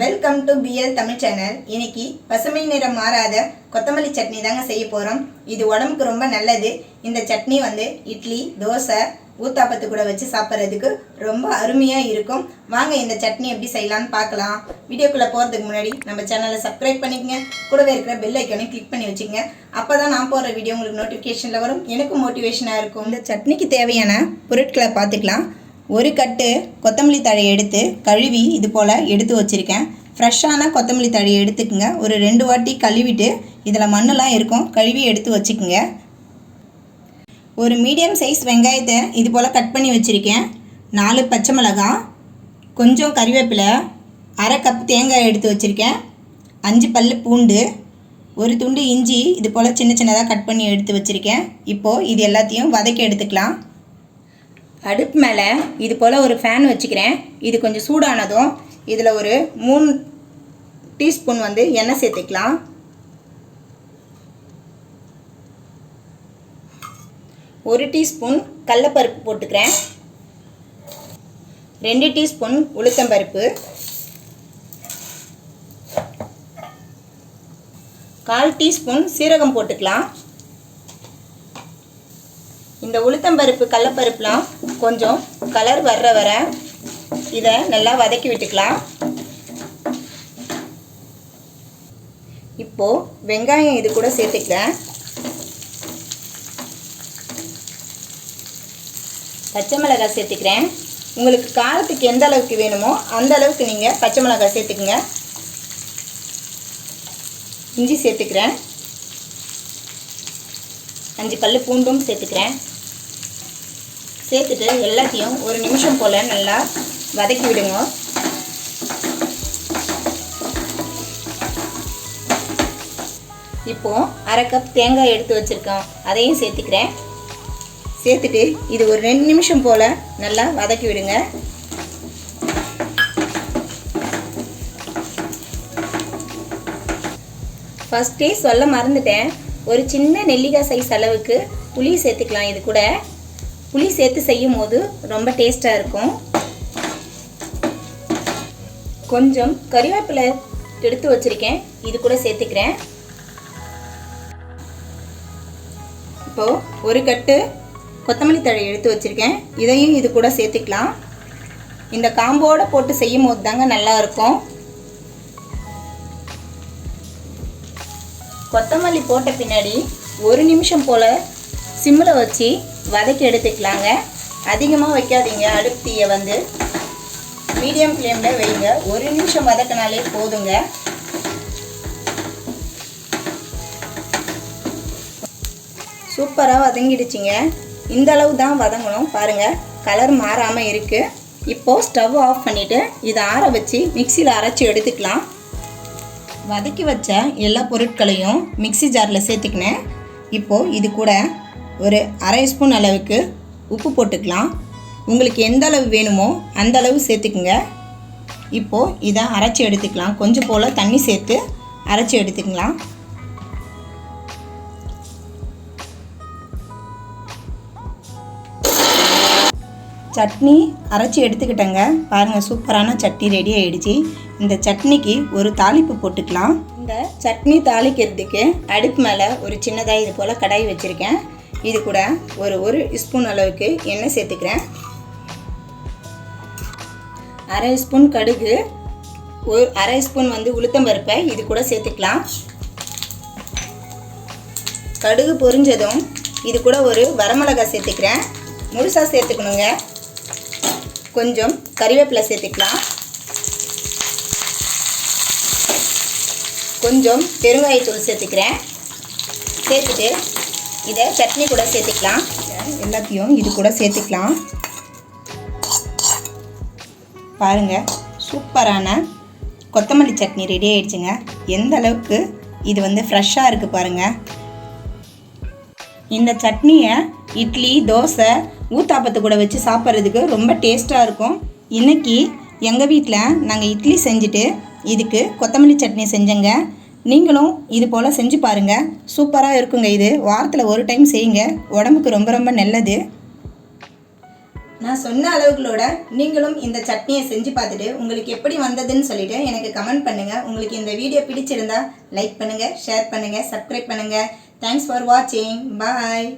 Welcome to P L Tamil channel இன்னைக்கு பசுமை நிறம் மாறாத கொத்தமல்லி சட்னி தாங்க செய்ய போகிறோம் இது உடம்புக்கு ரொம்ப நல்லது. இந்த சட்னி வந்து இட்லி தோசை ஊத்தாப்பத்து கூட வச்சு சாப்பிட்றதுக்கு ரொம்ப அருமையாக இருக்கும். வாங்க இந்த சட்னி எப்படி செய்யலாம்னு பார்க்கலாம். வீடியோக்குள்ளே போகிறதுக்கு முன்னாடி நம்ம சேனலை சப்ஸ்கிரைப் பண்ணிக்கங்க. கூடவே இருக்கிற பெல் ஐக்கானையும் கிளிக் பண்ணி வச்சுக்கங்க. அப்போ தான் நான் போடுற வீடியோ உங்களுக்கு நோட்டிஃபிகேஷனில் வரும். எனக்கும் மோட்டிவேஷனாக இருக்கும். இந்த சட்னிக்கு தேவையான பொருட்களை பார்த்துக்கலாம். ஒரு கட்டு கொத்தமல்லி தழையை எடுத்து கழுவி இது போல் எடுத்து வச்சுருக்கேன். ஃப்ரெஷ்ஷான கொத்தமல்லி தழையை எடுத்துக்கோங்க. ஒரு ரெண்டு வாட்டி கழுவிட்டு இதில் மண்ணெல்லாம் இருக்கும். கழுவி எடுத்து வச்சுக்கோங்க. ஒரு மீடியம் சைஸ் வெங்காயத்தை இது போல் கட் பண்ணி வச்சுருக்கேன். நாலு பச்சை மிளகாய் கொஞ்சம் கறிவேப்பிலை அரை கப் தேங்காய் எடுத்து வச்சுருக்கேன். அஞ்சு பல் பூண்டு ஒரு துண்டு இஞ்சி இது போல் சின்ன சின்னதாக கட் பண்ணி எடுத்து வச்சுருக்கேன். இப்போது இது எல்லாத்தையும் வதக்கி எடுத்துக்கலாம். அடுப்பு மேலே இது போல் ஒரு ஃபேன் வச்சுக்கிறேன். இது கொஞ்சம் சூடானதும் இதில் ஒரு மூணு டீஸ்பூன் வந்து எண்ணெய் சேர்த்துக்கலாம். ஒரு டீஸ்பூன் கடலப்பருப்பு போட்டுக்கிறேன். ரெண்டு டீஸ்பூன் உளுத்தம்பருப்பு கால் டீஸ்பூன் சீரகம் போட்டுக்கலாம். இந்த உளுத்தம்பருப்பு கடலப்பருப்புலாம் கொஞ்சம் கலர் வர்ற வர இதை நல்லா வதக்கி விட்டுக்கலாம். இப்போது வெங்காயம் இது கூட சேர்த்துக்கிறேன். பச்சை மிளகாய் சேர்த்துக்கிறேன். உங்களுக்கு காரத்துக்கு எந்த அளவுக்கு வேணுமோ அந்த அளவுக்கு நீங்கள் பச்சை மிளகாய் சேர்த்துக்குங்க. இஞ்சி சேர்த்துக்கிறேன். அஞ்சு பல் பூண்டும் சேர்த்துக்கிறேன். சேர்த்துட்டு எல்லாத்தையும் ஒரு நிமிஷம் போல் நல்லா வதக்கி விடுங்க. இப்போது அரை கப் தேங்காய் எடுத்து வச்சுருக்கோம். அதையும் சேர்த்துக்கிறேன். சேர்த்துட்டு இது ஒரு ரெண்டு நிமிஷம் போல் நல்லா வதக்கி விடுங்க. ஃபஸ்ட்டே சொல்ல மறந்துட்டேன். ஒரு சின்ன நெல்லிக்காய் சைஸ் அளவுக்கு புளி சேர்த்துக்கலாம். இது கூட புளி சேர்த்து செய்யும் போது ரொம்ப டேஸ்ட்டாக இருக்கும். கொஞ்சம் கறிவேப்பிலை எடுத்து வச்சுருக்கேன். இது கூட சேர்த்துக்கிறேன். இப்போது ஒரு கட்டு கொத்தமல்லி தழை எடுத்து வச்சுருக்கேன். இதையும் இது கூட சேர்த்துக்கலாம். இந்த காம்போடு போட்டு செய்யும் போது தாங்க நல்லாயிருக்கும் கொத்தமல்லி போட்ட பின்னாடி ஒரு நிமிஷம் போல் சிம்மில் வச்சு வதக்கி எடுத்துக்கலாங்க. அதிகமாக வைக்காதீங்க அடுப்பு தீயை வந்து. மீடியம் ஃப்ளேமில் வைங்க. ஒரு நிமிஷம் வதக்கினாலே போதுங்க. சூப்பராக வதங்கிடுச்சிங்க. இந்த அளவு தான் வதங்கணும். பாருங்கள் கலர் மாறாமல் இருக்குது இப்போது ஸ்டவ் ஆஃப் பண்ணிவிட்டு இதை ஆற வச்சு மிக்சியில் அரைச்சி எடுத்துக்கலாம். வதக்கி வச்ச எல்லா பொருட்களையும் மிக்சி ஜாரில் சேர்த்துக்கினேன். இப்போது இது கூட ஒரு அரை ஸ்பூன் அளவுக்கு உப்பு போட்டுக்கலாம். உங்களுக்கு எந்த அளவு வேணுமோ அந்த அளவு சேர்த்துக்குங்க. இப்போது இதை அரைச்சி எடுத்துக்கலாம். கொஞ்சம் போல் தண்ணி சேர்த்து அரைச்சி எடுத்துக்கலாம். சட்னி அரைச்சி எடுத்துக்கிட்டேங்க. பாருங்கள் சூப்பரான சட்னி ரெடி ஆகிடுச்சு இந்த சட்னிக்கு ஒரு தாளிப்பு போட்டுக்கலாம். இந்த சட்னி தாளிக்கிறதுக்கு அடுப்பு மேலே ஒரு சின்னதாக இது போல் கடாய் வச்சுருக்கேன். இது கூட ஒரு ஒரு ஸ்பூன் அளவுக்கு எண்ணெய் சேர்த்துக்கிறேன். அரை ஸ்பூன் கடுகு ஒரு அரை ஸ்பூன் வந்து உளுத்தம்பருப்பை இது கூட சேர்த்துக்கலாம். கடுகு பொரிஞ்சதும் இது கூட ஒரு வரமிளகாய் சேர்த்துக்கிறேன். முழுசாக சேர்த்துக்கணுங்க. கொஞ்சம் கறிவேப்பிலை சேர்த்துக்கலாம். கொஞ்சம் பெருங்காயத்தூள் சேர்த்துக்கிறேன். சேர்த்துட்டு இதை சட்னி கூட சேர்த்துக்கலாம். எல்லாத்தையும் இது கூட சேர்த்துக்கலாம். பாருங்கள் சூப்பரான கொத்தமல்லி சட்னி ரெடி ஆயிடுச்சுங்க. எந்த அளவுக்கு இது வந்து ஃப்ரெஷ்ஷாக இருக்குது பாருங்கள் இந்த சட்னியை இட்லி தோசை ஊத்தாப்பத்து கூட வச்சு சாப்பிட்றதுக்கு ரொம்ப டேஸ்ட்டாக இருக்கும். இன்றைக்கி எங்கள் வீட்டில் நாங்கள் இட்லி செஞ்சுட்டு இதுக்கு கொத்தமல்லி சட்னி செஞ்சேங்க. நீங்களும் இது போல் செஞ்சு பாருங்கள் சூப்பராக இருக்குங்க இது. வாரத்தில் ஒரு டைம் செய்யுங்க. உடம்புக்கு ரொம்ப ரொம்ப நல்லது. நான் சொன்ன அளவுகளோட நீங்களும் இந்த சட்னியை செஞ்சு பார்த்துட்டு உங்களுக்கு எப்படி வந்ததுன்னு சொல்லிட்டு எனக்கு கமெண்ட் பண்ணுங்கள் உங்களுக்கு இந்த வீடியோ பிடிச்சிருந்தா லைக் பண்ணுங்கள் ஷேர் பண்ணுங்கள் சப்ஸ்கிரைப் பண்ணுங்கள் தேங்க்ஸ் ஃபார் வாட்சிங் பாய்